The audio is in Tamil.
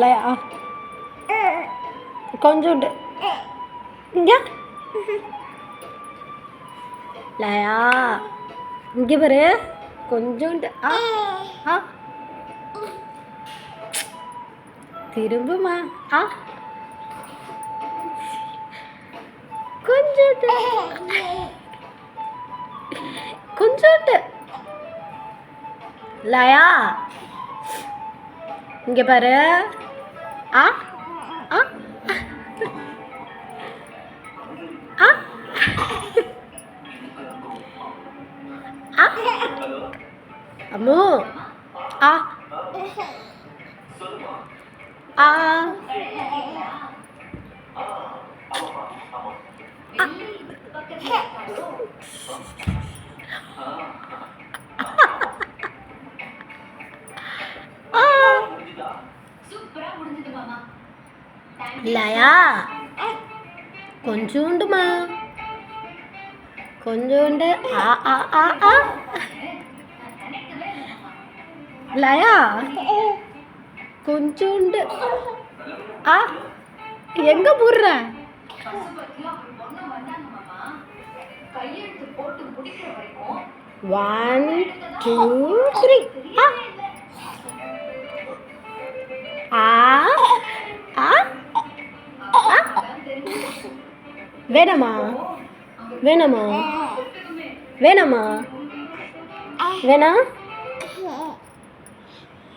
லயா கொஞ்சோண்டு இங்கே லயா இங்கே பாரு கொஞ்சோண்டு ஆ ஆ திரும்புமா ஆ கொஞ்சோண்டு கொஞ்சோண்டு லயா இங்க பாரு ஆ ஆ ஆ ஆ அம்மு ஆ ஆ ஆ இல்லையா? கொஞ்சோண்டுமா? கொஞ்சோண்டு. ஆ ஆ ஆ ஆ. இல்லையா? கொஞ்சோண்டு. ஆ எங்க போடுற? ஒன் டூ த்ரீ ஆ. வேணாமா வேணாமா வேணாமா வேணாம்